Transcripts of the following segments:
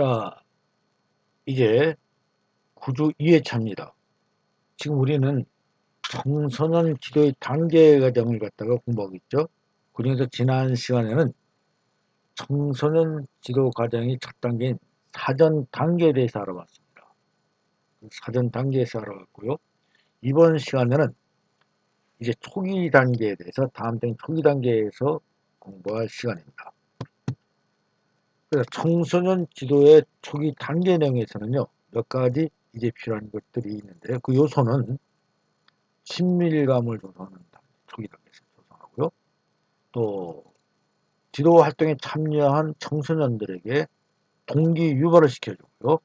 자, 이제 구주 2회차입니다. 지금 우리는 청소년 지도의 단계 과정을 갖다가 공부하고 있죠. 그중에서 지난 시간에는 청소년 지도 과정의 첫 단계인 사전 단계에 대해서 알아봤습니다. 사전 단계에서 알아봤고요. 이번 시간에는 이제 초기 단계에 대해서 다음 장 초기 단계에서 공부할 시간입니다. 청소년 지도의 초기 단계 내용에서는요 몇 가지 이제 필요한 것들이 있는데요. 그 요소는 친밀감을 조성하는 초기 단계에서 조성하고요. 또 지도 활동에 참여한 청소년들에게 동기 유발을 시켜주고요.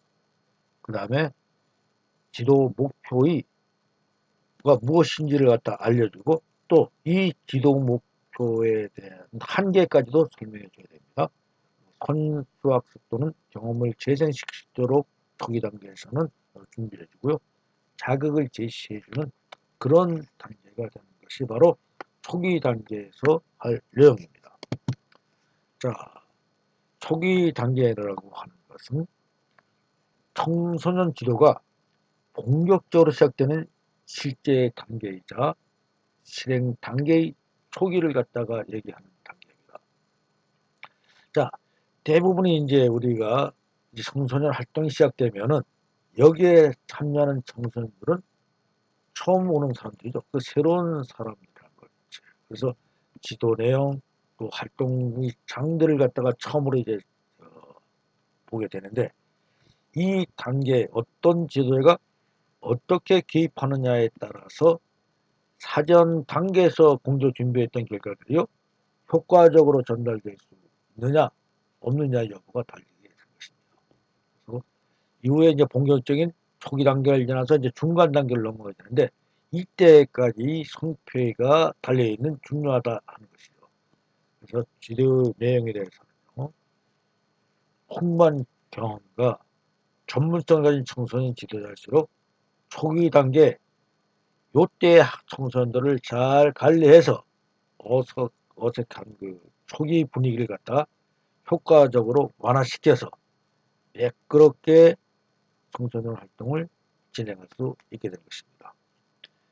그 다음에 지도 목표의 무엇인지를 갖다 알려주고 또 이 지도 목표에 대한 한계까지도 설명해 줘야 됩니다. 선수학습 또는 경험을 있도록 초기 단계에서는 준비해 주고요. 자극을 제시해 주는 그런 단계가 되는 것이 바로 초기 단계에서 할 내용입니다. 자, 초기 단계라고 하는 것은 청소년 지도가 본격적으로 시작되는 실제 단계이자 실행 단계의 초기를 갖다가 얘기하는 단계입니다. 자, 대부분이 이제 우리가 이제 청소년 활동이 시작되면은 여기에 참여하는 청소년들은 처음 오는 사람들이죠. 그 새로운 사람이라는 거죠. 그래서 지도 내용 또 활동의 장들을 갖다가 처음으로 이제 어, 보게 되는데 이 단계 어떤 지도회가 어떻게 개입하느냐에 따라서 사전 단계에서 공조 준비했던 결과들이요 효과적으로 전달될 수 있느냐 없느냐 여부가 달리게 되는 것입니다. 그래서 이후에 이제 본격적인 초기 단계를 지나서 이제 중간 단계를 넘어가야 되는데 이때까지 성패가 달려 있는 중요하다 하는 것이죠. 그래서 지도 내용에 대해서는요, 풍부한 경험과 전문성 가진 청소년 지도자일수록 초기 단계 요때 청소년들을 잘 관리해서 어색, 어색한 그 초기 분위기를 갖다 효과적으로 완화시켜서 매끄럽게 청소년 활동을 진행할 수 있게 된 것입니다.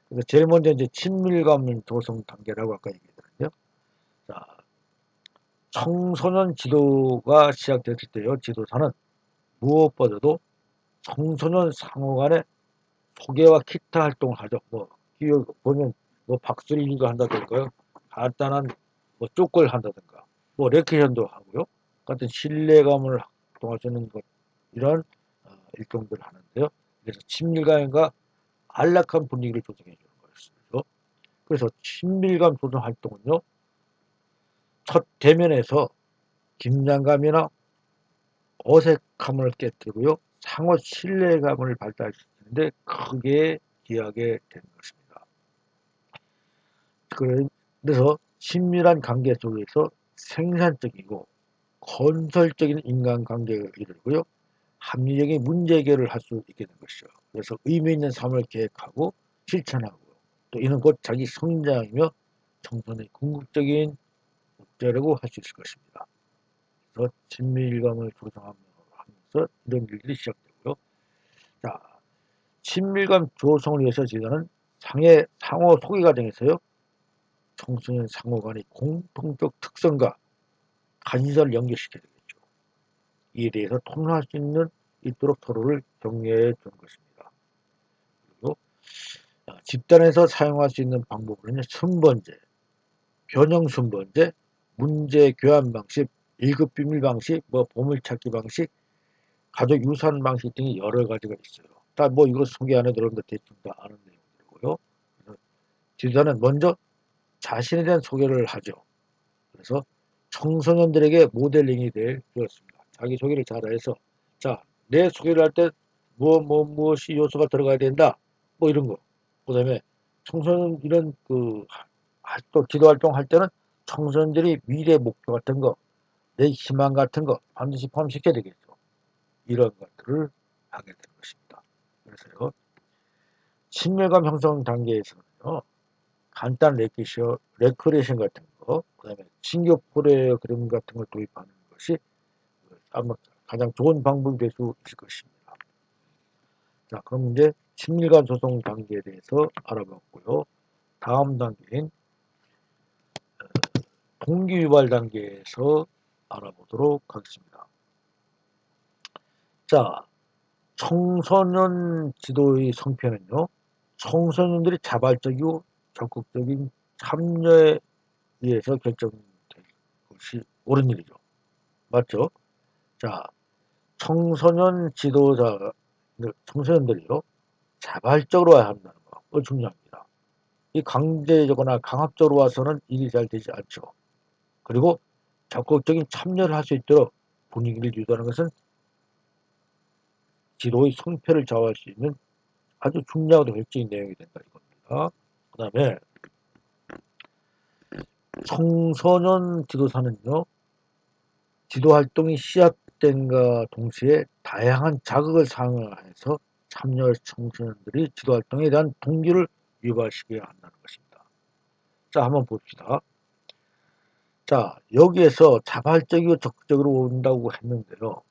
그래서 제일 먼저 이제 친밀감 조성 단계라고 아까 얘기했는데요. 자, 청소년 지도가 시작됐을 때요, 지도사는 무엇보다도 청소년 상호 간의 소개와 기타 활동을 하죠. 뭐, 기억 보면 뭐 박수를 한다든가요. 간단한 뭐 쪽걸 한다든가, 뭐 레크션도 하고요. 같은 신뢰감을 있는 것, 이런 어, 일동들을 하는데요. 그래서 친밀감과 안락한 분위기를 조성해 주는 거였어요. 그래서 친밀감 조성 활동은요. 첫 대면에서 긴장감이나 어색함을 깨뜨리고요. 상호 신뢰감을 발달시키는데 크게 기하게 되는 것입니다. 그래서 친밀한 관계 속에서 생산적이고 건설적인 인간관계를 이루고요. 합리적인 문제 해결을 할 수 있게 된 것이죠. 그래서 의미 있는 삶을 계획하고 실천하고 또 이는 곧 자기 성장이며 청소년의 궁극적인 목표라고 할 수 있을 것입니다. 그래서 친밀감을 조성하면서 이런 일들이 시작되고요. 자, 친밀감 조성을 위해서 지금은 상해 상호 소개 과정에서요. 청소년 상호 간의 공통적 특성과 간설을 연결시켜야 되겠죠. 이에 대해서 토론할 수 있는 있도록 토론을 격려해 주는 것입니다. 그리고 집단에서 사용할 수 있는 방법으로는 순번제, 변형 순번제, 문제 교환 방식, 일급 비밀 방식, 뭐 보물찾기 방식, 가족 유산 방식 등이 여러 가지가 있어요. 다 뭐 이거 소개 안에 들어오는데 대충 다 아는 내용들이고요. 지도자는 먼저 자신에 대한 소개를 하죠. 그래서 청소년들에게 모델링이 될 그렇습니다. 자기 소개를 잘해서 자 내 소개를 할때뭐뭐 무엇이 요소가 들어가야 된다 뭐 이런 거. 그 다음에 청소년 이런 그또 지도 활동 할 때는 청소년들이 미래 목표 같은 거, 내 희망 같은 거 반드시 포함시켜야 되겠죠. 이런 것들을 하게 되는 것입니다. 그래서요, 친밀감 형성 단계에서는요, 간단 레크레이션 같은 거, 그 다음에 친교 프로그램 같은 걸 도입하는 것이 가장 좋은 방법이 될 수 있을 것입니다. 자, 그럼 이제 친밀감 조성 단계에 대해서 알아봤고요. 다음 단계인 어, 동기 유발 단계에서 알아보도록 하겠습니다. 자, 청소년 지도의 성패는요. 청소년들이 자발적이고 적극적인 참여에 의해서 결정될 것이 옳은 일이죠. 맞죠? 자, 청소년 지도자, 청소년들이요. 자발적으로 와야 한다는 거 중요합니다. 이 강제적거나 강압적으로 와서는 일이 잘 되지 않죠. 그리고 적극적인 참여를 할 수 있도록 분위기를 유도하는 것은 지도의 성패를 좌우할 수 있는 아주 중요하고 결정적인 내용이 된다 이겁니다. 그 다음에 청소년 지도사는요. 지도 활동이 시작된과 동시에 다양한 자극을 사용해서 참여 청소년들이 지도 활동에 대한 동기를 유발시켜야 한다는 것입니다. 자, 한번 봅시다. 자, 여기에서 자발적이고 적극적으로 온다고 했는데요.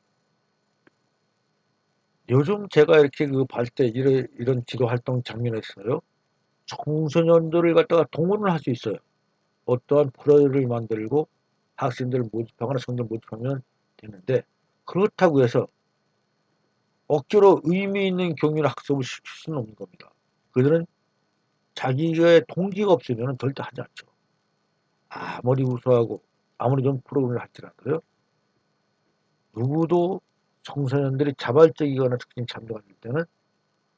요즘 제가 이렇게 그볼때 이런, 이런 지도 활동 장면에서요. 청소년들을 갖다가 동원을 할 수 있어요. 어떠한 프로를 만들고 학생들을 모집하거나 성적 모집하면 되는데 그렇다고 해서 억지로 의미 있는 경륜 학습을 시킬 수는 없는 겁니다. 그들은 자기의 동기가 없으면 절대 하지 않죠. 아무리 우수하고 아무리 좀 프로그램을 할지라도요. 누구도 청소년들이 자발적이거나 특징 참여가 될 때는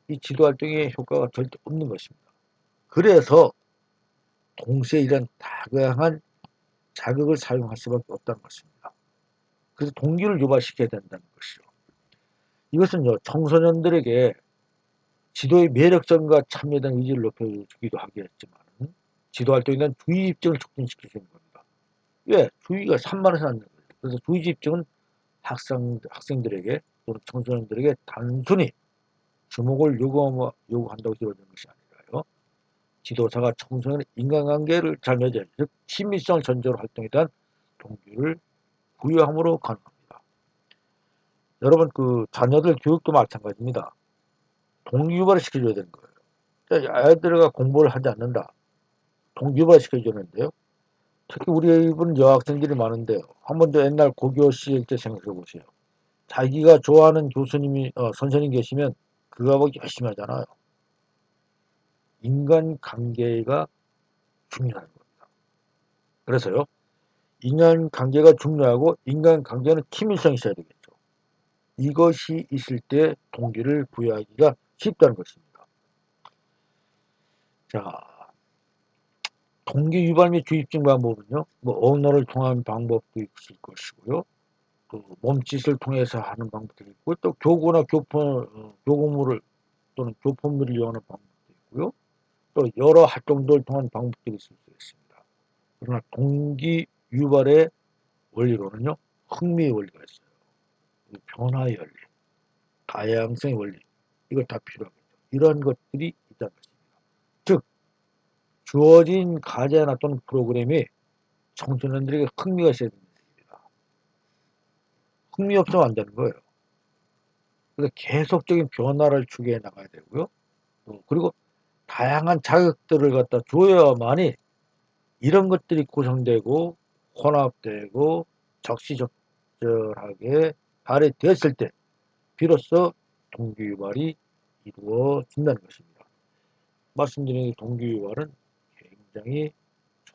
이 지도 활동의 효과가 절대 없는 것입니다. 그래서 동시에 이런 다양한 자극을 사용할 수밖에 없다는 것입니다. 그래서 동기를 유발시켜야 된다는 것이죠. 이것은요, 청소년들에게 지도의 매력성과 참여 등 의지를 높여주기도 하겠지만, 지도 활동에 대한 주의 수 있는 겁니다. 왜? 주의가 산만해서 안 거예요. 그래서 주의 집중은 학생, 학생들에게 또는 청소년들에게 단순히 주목을 요구, 요구한다고 이루어지는 것이 아니라요. 지도자가 청소년의 인간관계를 잘 맺어야 즉 친밀성을 전제로 활동에 대한 동기를 부여함으로 가능합니다. 여러분 그 자녀들 교육도 마찬가지입니다. 동기유발을 시켜줘야 되는 거예요. 아이들과 공부를 하지 않는다. 동기유발 시켜주는데요. 특히 우리 입은 여학생들이 많은데요. 한 번 더 옛날 고교 시절 때 생각해 보세요. 자기가 좋아하는 교수님이 어, 선생님 계시면 그거하고 열심히 하잖아요. 인간관계가 중요한 겁니다. 그래서요. 인간관계가 중요하고 인간관계는 팀일성이 있어야 되겠죠. 이것이 있을 때 동기를 부여하기가 쉽다는 것입니다. 자, 동기 유발 및 주입증 방법은요. 뭐 언어를 통한 방법도 있을 것이고요. 또 몸짓을 통해서 하는 방법도 있고 또 교구나 교포, 어, 교구물을 또는 교포물을 이용하는 방법도 있고요. 또 여러 활동들을 통한 방법들이 있을 수 있습니다. 그러나 동기 유발의 원리로는요. 흥미의 원리가 있어요. 변화의 원리, 다양성의 원리 이걸 다 필요하겠죠. 이런 것들이 있다는 것입니다. 즉 주어진 과제나 또는 프로그램이 청소년들에게 흥미가 있어야 됩니다. 흥미 없으면 안 되는 거예요. 그래서 계속적인 변화를 추구해 나가야 되고요. 그리고 다양한 자극들을 갖다 줘야만이 이런 것들이 구성되고 혼합되고 적시적절하게 발휘되었을 때 비로소 동기유발이 이루어진다는 것입니다. 말씀드린 동기유발은 굉장히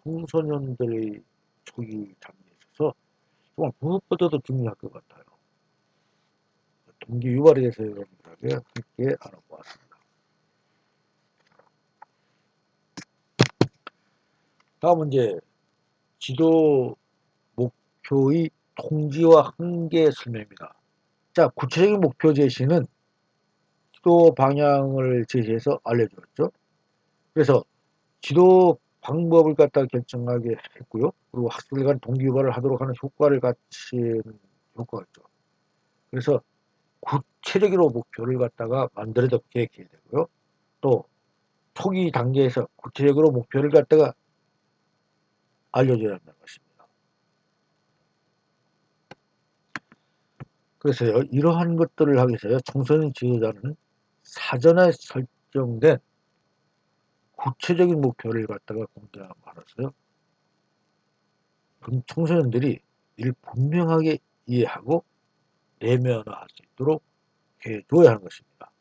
청소년들의 초기 단계에 있어서 정말 무엇보다도 중요할 것 같아요. 동기유발에 대해서 여러분들에게 함께 알아보았습니다. 다음은 이제 지도 목표의 통지와 한계 설명입니다. 자, 구체적인 목표 제시는 지도 방향을 제시해서 알려주었죠. 그래서 지도 방법을 갖다 결정하게 했고요. 그리고 학생들 간 동기 유발을 하도록 하는 효과를 갖추는 효과가 있죠. 그래서 구체적으로 목표를 갖다가 계획해야 되고요. 또 초기 단계에서 구체적으로 목표를 갖다가 알려줘야 한다는 것입니다. 그래서요, 이러한 것들을 하기 위해서 청소년 지도자는 사전에 설정된 구체적인 목표를 갖다가. 그럼 청소년들이 이를 분명하게 이해하고 내면화할 수 있도록 해줘야 하는 것입니다.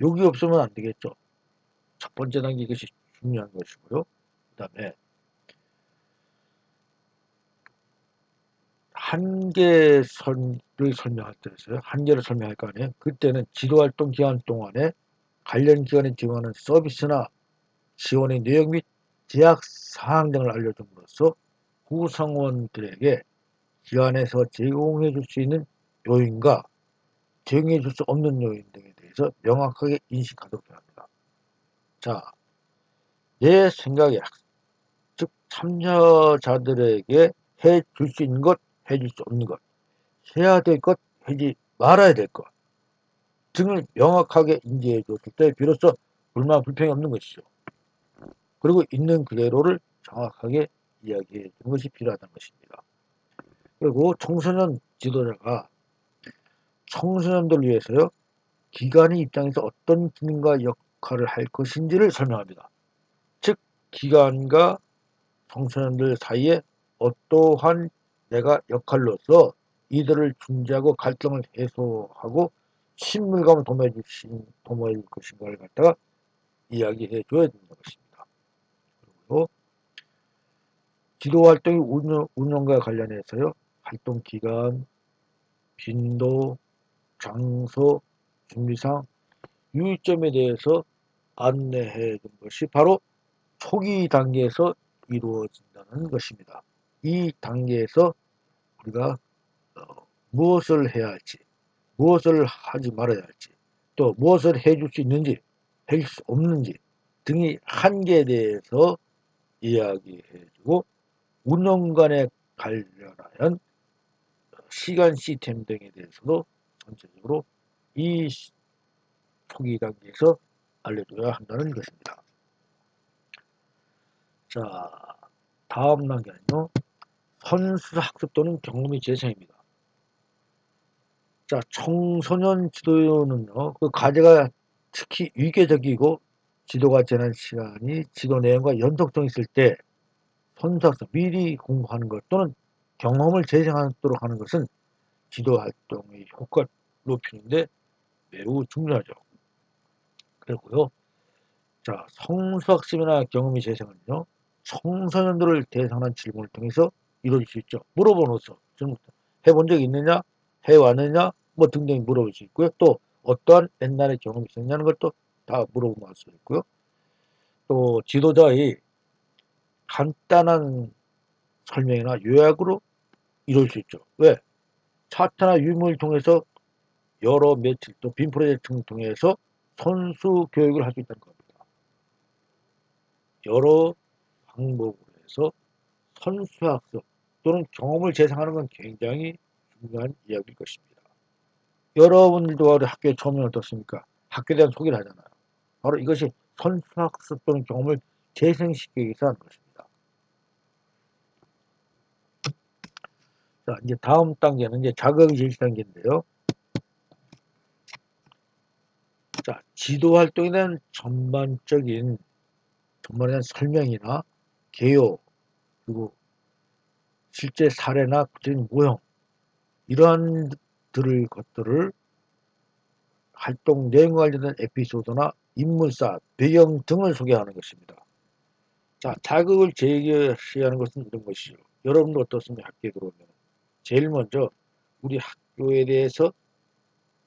여기 없으면 안 되겠죠. 첫 번째 단계 이것이 중요한 것이고요. 그 다음에 한계선을 설명할 때였어요. 한계를 설명할 거 아니에요. 그때는 지도활동 기간 동안에 관련 기관에 지원하는 서비스나 지원의 내용 및 제약 사항 등을 알려줌으로써 구성원들에게 기관에서 제공해 줄 수 있는 요인과 제공해 줄 수 없는 요인 등에 대해서 명확하게 인식하도록 합니다. 자, 내 생각에 즉 참여자들에게 해 줄 수 있는 것, 해줄 수 없는 것, 해야 될 것, 하지 말아야 될 것 등을 명확하게 인지해 줬을 때 비로소 불만 불평이 없는 것이죠. 그리고 있는 그대로를 정확하게 이야기해 주는 것이 필요하다는 것입니다. 그리고 청소년 지도자가 청소년들 위해서요 기관의 입장에서 어떤 기능과 역할을 할 것인지를 설명합니다. 즉 기관과 청소년들 사이에 어떠한 내가 역할로서 이들을 중재하고 갈등을 해소하고 친밀감을 도모해 주신 도모해 줄 것인가를 갖다가 이야기해 줘야 된는 것입니다. 그리고 지도 활동의 운영, 운영과 관련해서요 활동 기간, 빈도, 장소, 준비상, 유의점에 대해서 안내해 준 것이 바로 초기 단계에서 이루어진다는 것입니다. 이 단계에서 우리가 어, 무엇을 해야 할지, 무엇을 하지 말아야 할지, 또 무엇을 해줄 수 있는지, 해줄 수 없는지 등의 한계에 대해서 이야기해주고 운영관에 관련하여 시간 시스템 등에 대해서도 전체적으로 이 초기 단계에서 알려줘야 한다는 것입니다. 자, 다음 단계는요. 선수 학습 또는 경험의 재생입니다. 자, 청소년 지도는요, 그 과제가 특히 위계적이고 지도가 지난 시간이 지도 내용과 연속성 있을 때 선수 학습 미리 공부하는 것 또는 경험을 재생하도록 하는 것은 지도 활동의 효과를 높이는데 매우 중요하죠. 그리고요. 자, 성수학습이나 경험의 재생은요. 청소년들을 대상한 질문을 통해서 이루어질 수 있죠. 물어보면서 해본 적 있느냐, 해왔느냐, 뭐 등등 물어볼 수 있고요. 또 어떠한 옛날의 경험이 있었냐는 것도 다 물어보면 알 수 있고요. 또 지도자의 간단한 설명이나 요약으로 이룰 수 있죠. 왜? 차트나 유물을 통해서 여러 매칠 또빔 프로젝트를 통해서 선수 교육을 할 수 있다는 겁니다. 여러 방법으로 해서 선수 학습 또는 경험을 재생하는 건 굉장히 중요한 이야기일 것입니다. 여러분들도 학교에 처음에 어떻습니까? 학교에 대한 소개를 하잖아요. 바로 이것이 선수 학습 또는 경험을 재생시키기 위해서 하는 것입니다. 자, 이제 다음 단계는 이제 자격 제시 단계인데요. 자, 지도 활동에 대한 전반적인 전반에 대한 설명이나 개요 그리고 실제 사례나 구체적인 모형 이러한 들을 것들을 활동 내용과 관련된 에피소드나 인물사, 배경 등을 소개하는 것입니다. 자, 자극을 제시하는 것은 이런 것이죠. 여러분도 어떻습니까? 학교에 들어오면. 제일 먼저 우리 학교에 대해서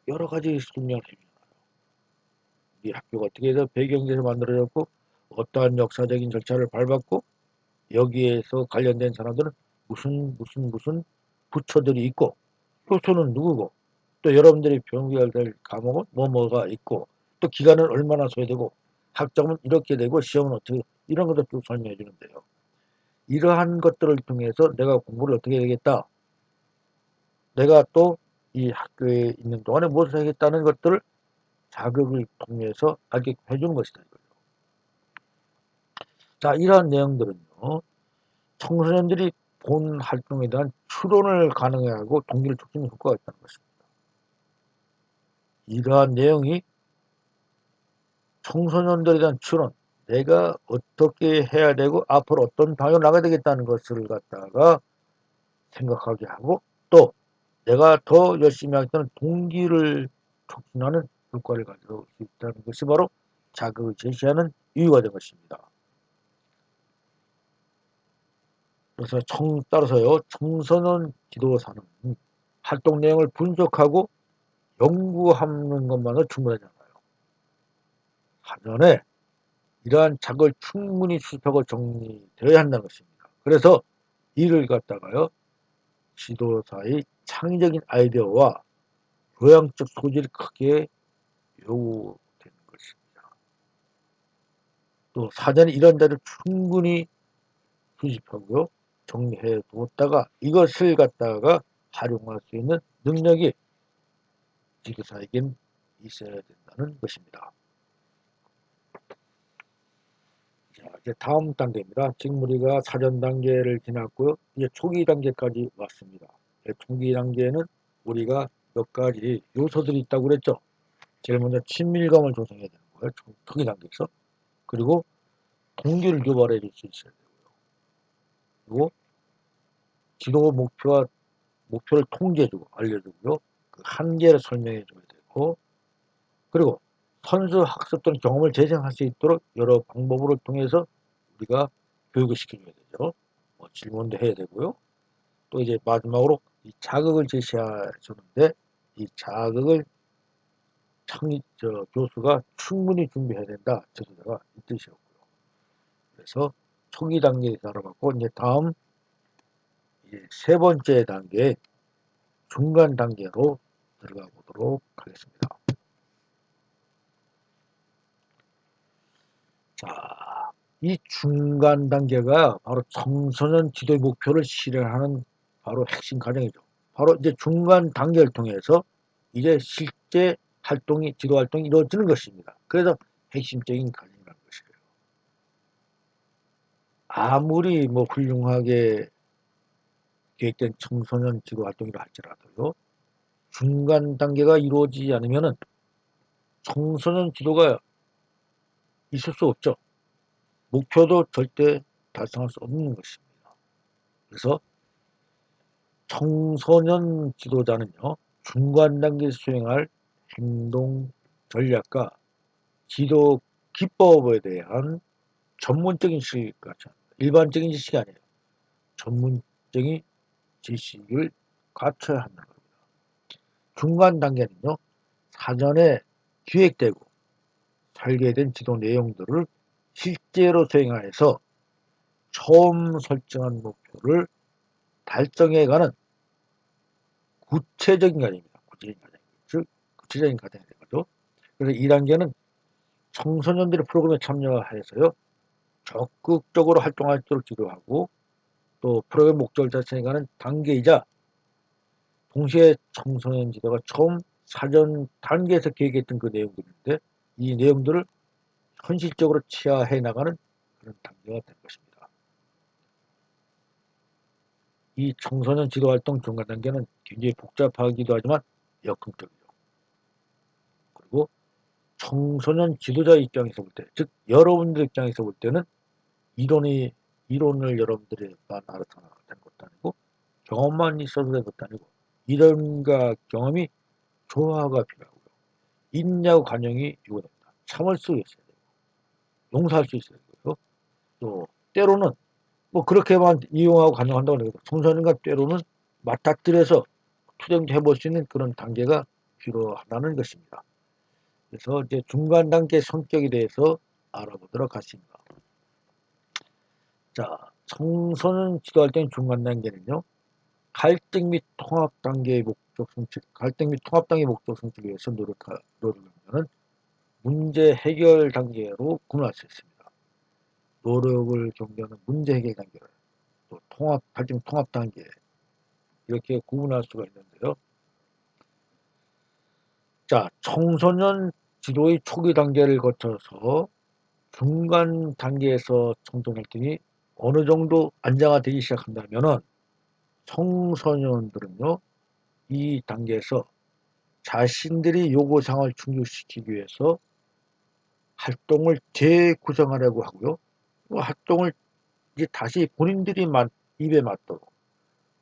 여러 가지 설명을 해주잖아요. 우리 학교가 어떻게 해서 배경에서 만들어졌고 어떠한 역사적인 절차를 밟았고 여기에서 관련된 사람들은 무슨 무슨 무슨 부처들이 있고 교수는 누구고 또 여러분들이 병기할 될 과목은 뭐뭐가 있고 또 기간은 얼마나 소요되고 학점은 이렇게 되고 시험은 어떻게 이런 것도 쭉 설명해 주는데요. 이러한 것들을 통해서 내가 공부를 어떻게 해야겠다. 내가 또 이 학교에 있는 동안에 무엇을 하겠다는 것들을 자극을 통해서 알게 해주는 것이다. 자, 이러한 내용들은요, 청소년들이 본 활동에 대한 추론을 가능하고 동기를 촉진하는 효과가 있다는 것입니다. 이러한 내용이 청소년들에 대한 추론, 내가 어떻게 해야 되고 앞으로 어떤 방향으로 나가야 되겠다는 것을 갖다가 생각하게 하고 또 내가 더 열심히 하겠다는 동기를 촉진하는 효과를 가지고 있다는 것이 바로 자극을 제시하는 이유가 된 것입니다. 그래서 청, 따라서요, 청소년 지도사는 활동 내용을 분석하고 연구하는 것만으로 충분하지 않아요. 사전에 이러한 작을 충분히 수습하고 정리되어야 한다는 것입니다. 그래서 이를 갖다가요, 지도사의 창의적인 아이디어와 교양적 소질이 크게 요구되는 것입니다. 또 사전에 이런 자를 충분히 수집하고요, 정리해 두었다가 이것을 갖다가 활용할 수 있는 능력이 지도사에겐 있어야 된다는 것입니다. 자, 이제 다음 단계입니다. 지금 우리가 사전 단계를 지났고요. 이제 초기 단계까지 왔습니다. 예, 초기 단계는 우리가 몇 가지 요소들이 있다고 그랬죠. 제일 먼저 친밀감을 조성해야 되는 거예요. 초기 단계에서. 그리고 동기를 유발해 줄 수 있어야 되고요. 그리고 지도 목표와 목표를 통제해주고 알려주고요. 그 한계를 설명해 줘야 되고 그리고 선수 학습 또는 경험을 재생할 수 있도록 여러 방법을 통해서 우리가 교육을 시켜줘야 되죠. 뭐 질문도 해야 되고요. 또 이제 마지막으로 이 자극을 제시해 주는데 이 자극을 창립 저 교수가 충분히 준비해야 된다. 저자가 이 뜻이었고요. 그래서 초기 단계에 알아봤고 이제 다음 세 번째 단계 중간 단계로 들어가 보도록 하겠습니다. 자, 이 중간 단계가 바로 청소년 지도의 목표를 실현하는 바로 핵심 과정이죠. 바로 이제 중간 단계를 통해서 이제 실제 활동이 지도 활동이 이루어지는 것입니다. 그래서 핵심적인 것이에요. 아무리 뭐 훌륭하게 계획된 청소년 지도 활동이라 할지라도요. 중간 단계가 이루어지지 않으면은 청소년 지도가 있을 수 없죠. 목표도 절대 달성할 수 없는 것입니다. 그래서 청소년 지도자는요, 중간 단계에 수행할 행동 전략과 지도 기법에 대한 전문적인 지식을 일반적인 지식이 아니에요. 전문적인 지식을 갖춰야 한다는 겁니다. 중간 단계는요, 사전에 기획되고 설계된 지도 내용들을 실제로 수행하여서 처음 설정한 목표를 달성해가는 구체적인 과정입니다. 구체적인 과정. 즉, 구체적인 과정이 되는 거죠. 그래서 2단계는 청소년들의 프로그램에 참여하여서요, 적극적으로 활동할 수 있도록 지도하고, 또 프로그램 목적을 달성해가는 단계이자, 동시에 청소년 지도가 처음 사전 단계에서 계획했던 그 내용들인데, 이 내용들을 현실적으로 치하해 나가는 그런 단계가 된 것입니다. 이 청소년 지도활동 중간 단계는 굉장히 복잡하기도 하지만 역흥적이죠. 그리고 청소년 지도자 입장에서 볼 때, 즉 여러분들 입장에서 볼 때는 이론이 이론을 여러분들이만 알아서 되는 것도 아니고 경험만 있어도 되는 것도 아니고 이론과 경험이 조화가 필요하고요. 인내와 관용이 요구됩니다. 참을 수 있어야 되고 용서할 수 있어야 되고요. 또 때로는 뭐 그렇게만 이용하고 관용한다고 해도 청소년과 때로는 맞닥뜨려서 투쟁도 해볼 수 있는 그런 단계가 필요하다는 것입니다. 그래서 이제 중간 단계 성격에 대해서 알아보도록 하겠습니다. 자, 청소년 지도할 때는 중간 단계는요. 갈등 및 통합 단계의 목적 성취, 갈등 및 통합 단계의 목적 성취를 위해서 노력하, 노력하면 문제 해결 단계로 구분할 수 있습니다. 노력을 경계하는 문제 해결 단계를 또 통합, 갈등 통합 단계 이렇게 구분할 수가 있는데요. 자, 청소년 지도의 초기 단계를 거쳐서 중간 단계에서 청소년 활동이 어느 정도 안정화되기 시작한다면은 청소년들은요, 이 단계에서 자신들이 요구사항을 충족시키기 위해서 활동을 재구성하려고 하고요. 그 활동을 이제 다시 본인들이 입에 맞도록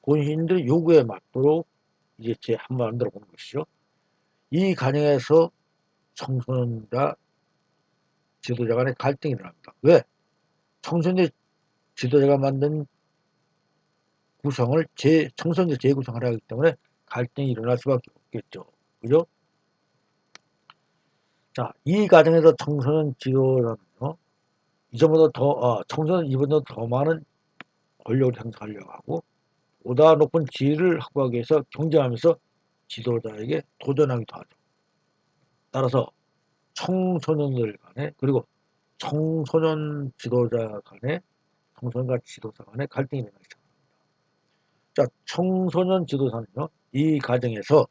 본인들의 요구에 맞도록 이제 제 한번 만들어 보는 것이죠. 이 과정에서 청소년과 지도자 간의 갈등이 일어납니다. 왜? 청소년 지도자가 만든 구성을 재, 청소년 재구성을 하기 때문에 갈등이 일어날 수밖에 없겠죠. 그죠? 자, 이 과정에서 청소년 지도자는요, 이전보다 더, 어, 청소년 이번보다 더 많은 권력을 행사하려고 하고, 보다 높은 지위를 확보하기 위해서 경쟁하면서 지도자에게 도전하기도 하죠. 따라서 청소년들 간에, 그리고 청소년 지도자 간에, 청소년과 지도자 간에 갈등이 일어나기 시작합니다. 자, 청소년 지도사는요, 이 과정에서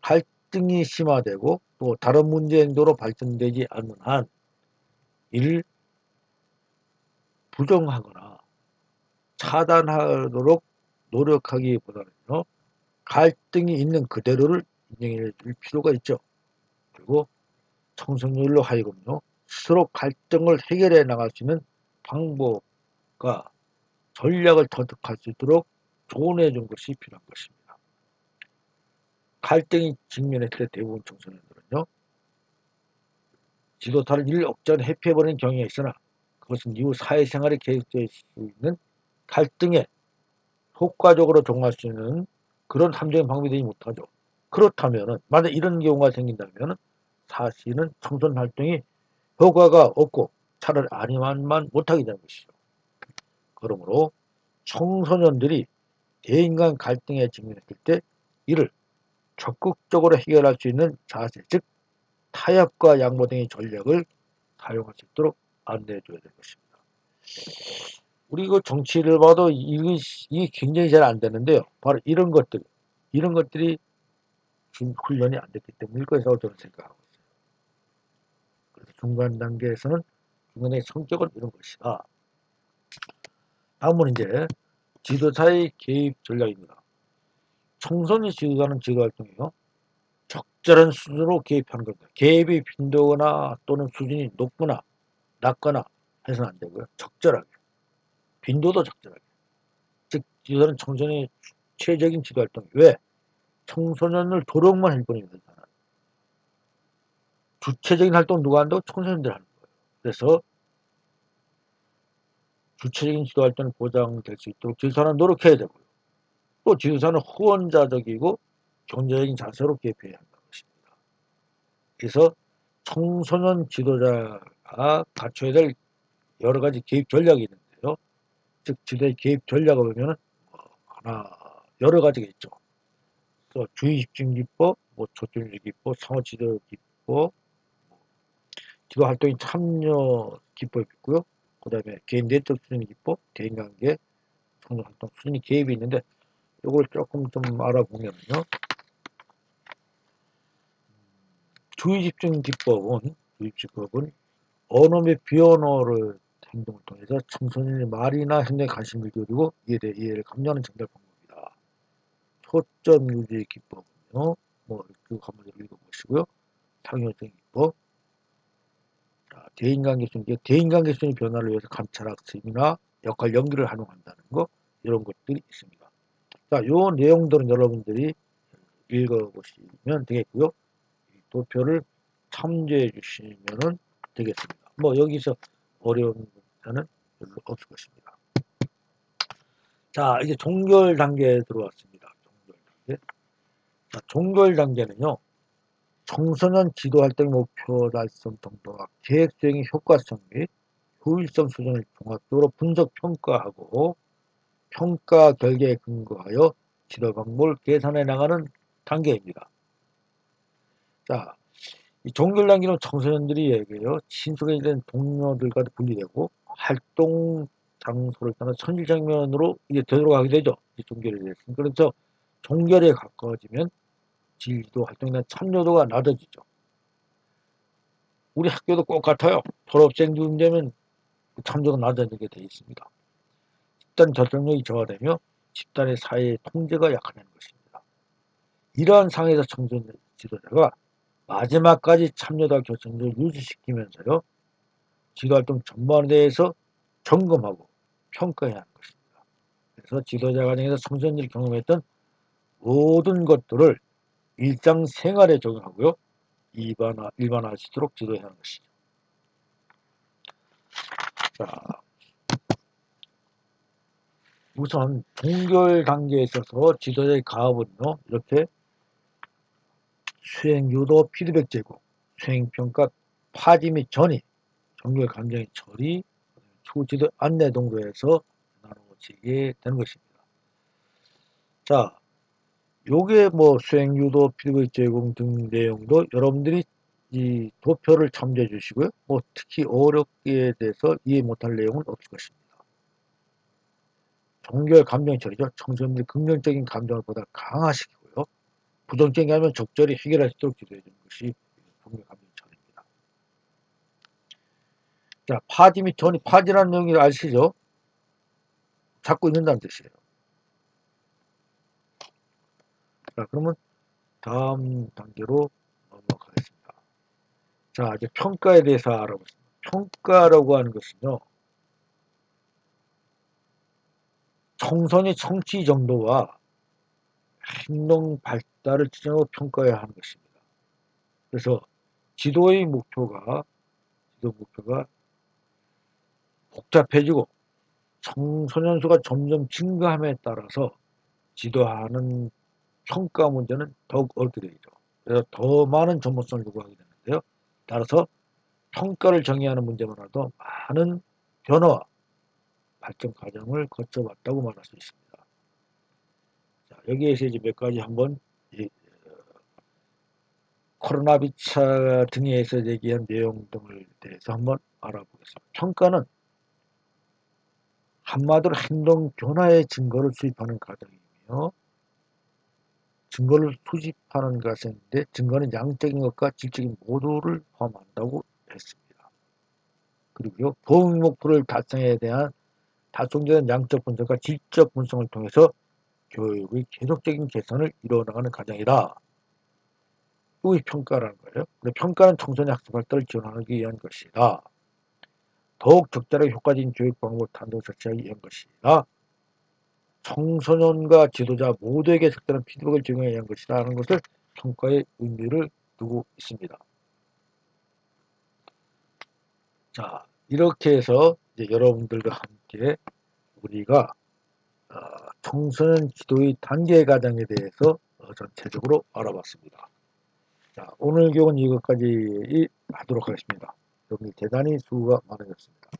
갈등이 심화되고 또 다른 문제 행동으로 발전되지 않는 한 이를 부정하거나 차단하도록 노력하기보다는요 갈등이 있는 그대로를 인정해 줄 필요가 있죠. 그리고 청소년들로 하여금요 스스로 갈등을 해결해 나갈 수 있는 방법 과 전략을 터득할 수 있도록 조언해 준 것이 필요한 것입니다. 갈등이 직면했을 때 대부분 청소년들은요. 지도타를 일 억전 회피해버리는 경향이 있으나 그것은 이후 사회생활에 계속될 수 있는 갈등에 효과적으로 종할 수 있는 그런 함정의 방법이 되지 못하죠. 그렇다면 만약 이런 경우가 생긴다면 사실은 청소년 활동이 효과가 없고 차라리 아니만만 못하게 되는 것이죠. 그러므로 청소년들이 대인간 갈등에 직면했을 때 이를 적극적으로 해결할 수 있는 자세, 즉 타협과 양보 등의 전략을 사용할 수 있도록 안내해 줘야 될 것입니다. 우리 그 정치를 봐도 이게, 굉장히 잘 안 되는데요. 바로 이런 것들, 이런 것들이 지금 훈련이 안 됐기 때문일 것이라고 저는 생각하고 있어요. 그래서 중간 단계에서는 중간의 성격은 이런 것이다. 다음은 이제 지도자의 개입 전략입니다. 청소년 지도자는 지도 활동이요. 적절한 수준으로 개입하는 겁니다. 개입이 빈도거나 또는 수준이 높거나 낮거나 해서는 안 되고요. 적절하게. 빈도도 적절하게. 즉, 지도자는 청소년의 최적인 지도 활동. 왜? 청소년을 도력만 할 뿐입니다. 주체적인 활동 누가 한다고? 청소년들 하는 거예요. 그래서 주체적인 지도 활동이 보장될 수 있도록 지도자는 노력해야 되고요. 또 지도자는 후원자적이고 경제적인 자세로 개입해야 한다는 것입니다. 그래서 청소년 지도자가 갖춰야 될 여러 가지 개입 전략이 있는데요. 즉 지도의 개입 전략을 보면 뭐 하나 여러 가지가 있죠. 또 주의 집중 기법, 뭐 초점적 기법, 상호 지도 기법, 뭐 지도 활동에 참여 기법이 있고요. 그 다음에 개인 네트워크 수준 기법, 대인 관계, 청소 활동 수준이 개입이 있는데 이걸 조금 좀 알아보면요. 주의집중 기법은 주의집법은 언어의 비언어를 행동을 통해서 청소년의 말이나 행동에 관심을 기울이고 이에 대해 이해를 감정하는 정답 방법이다. 초점 유지 기법은요. 뭐그 한번 읽어보시고요. 상호적 기법. 자, 대인관계 순위, 대인관계 순위 변화를 위해서 감찰학습이나 역할 연기를 활용한다는 거 이런 것들이 있습니다. 자, 요 내용들은 여러분들이 읽어보시면 되겠고요. 도표를 참조해 주시면 되겠습니다. 뭐 여기서 어려운 문제는 별로 없을 것입니다. 자, 이제 종결 단계에 들어왔습니다. 종결 단계. 자, 종결 단계는요. 청소년 지도 활동 목표 달성 정도와 계획 수행의 효과성 및 효율성 수준을 종합적으로 분석 평가하고 평가 결과에 근거하여 지도 방법을 계산해 나가는 단계입니다. 자, 이 종결 단계는 청소년들이 얘기해요. 친숙해진 동료들과 분리되고 활동 장소를 떠나 천일 장면으로 이제 되돌아가게 되죠. 이 종결이 됐습니다. 그래서 종결에 가까워지면 지도 활동이나 참여도가 낮아지죠. 우리 학교도 꼭 같아요. 졸업생 중 되면 참여가 낮아지게 되어 있습니다. 집단 결정력이 저하되며 집단의 사회 통제가 약화되는 것입니다. 이러한 상황에서 청소년 지도자가 마지막까지 참여다 결정을 유지시키면서요. 지도활동 전반에 대해서 점검하고 평가해야 하는 것입니다. 그래서 지도자 과정에서 청소년들이 경험했던 모든 것들을 일상생활에 적용하고요. 일반화, 일반화할 수 있도록 지도해야 하는 것이죠. 자, 우선 종결 단계에 있어서 지도자의 가업은요. 이렇게 수행 유도 피드백 제공, 수행 평가 파지 및 전이, 종결 감정의 처리, 초지도 안내 동도에서 나누어지게 되는 것입니다. 자, 요게 뭐 수행 유도 피드백 제공 등 내용도 여러분들이 이 도표를 참조해 주시고요. 뭐 특히 어렵게 대해서 이해 못할 내용은 없을 것입니다. 종결 감정 처리죠. 청소년들이 긍정적인 감정을 보다 강화시키고요. 부정적인 감정을 적절히 해결할 수 있도록 기도해 주는 것이 종결 감정 처리입니다. 자, 파지 및 전이 파지라는 내용을 아시죠? 잡고 있는다는 뜻이에요. 자, 그러면 다음 단계로 넘어가겠습니다. 자, 이제 평가에 대해서 알아보겠습니다. 평가라고 하는 것은요, 청소년 청취 정도와 행동 발달을 지정하고 평가해야 하는 것입니다. 그래서 지도의 목표가, 지도 목표가 복잡해지고 청소년 수가 점점 증가함에 따라서 지도하는 평가 문제는 더욱 되죠. 그래서 더 많은 전문성을 요구하게 되는데요. 따라서 평가를 정의하는 문제만으로도 많은 변화와 발전 과정을 거쳐왔다고 말할 수 있습니다. 자, 여기에서 이제 몇 가지 한번 이, 어, 코로나 비차 등에서 얘기한 내용 등을 대해서 한번 알아보겠습니다. 평가는 한마디로 행동 변화의 증거를 수집하는 과정이며 증거를 수집하는 것인데 증거는 양적인 것과 질적인 모두를 포함한다고 했습니다. 그리고요 보험 목표를 달성에 대한 달성되는 양적 분석과 질적 분석을 통해서 교육의 계속적인 개선을 이루어나가는 과정이다. 이게 평가라는 거예요. 평가는 청소년 학습 발달을 지원하기 위한 것이다. 더욱 적절하게 효과적인 교육 방법을 단독 설치하기 위한 것이다. 청소년과 지도자 모두에게 적절한 피드백을 제공해야 하는 것이다 하는 것을 평가의 의미를 두고 있습니다. 자, 이렇게 해서 이제 여러분들과 함께 우리가 어, 청소년 지도의 단계 과정에 대해서 어, 전체적으로 알아봤습니다. 자, 오늘 교훈 이것까지 하도록 하겠습니다. 여러분들 대단히 수고가 많으셨습니다.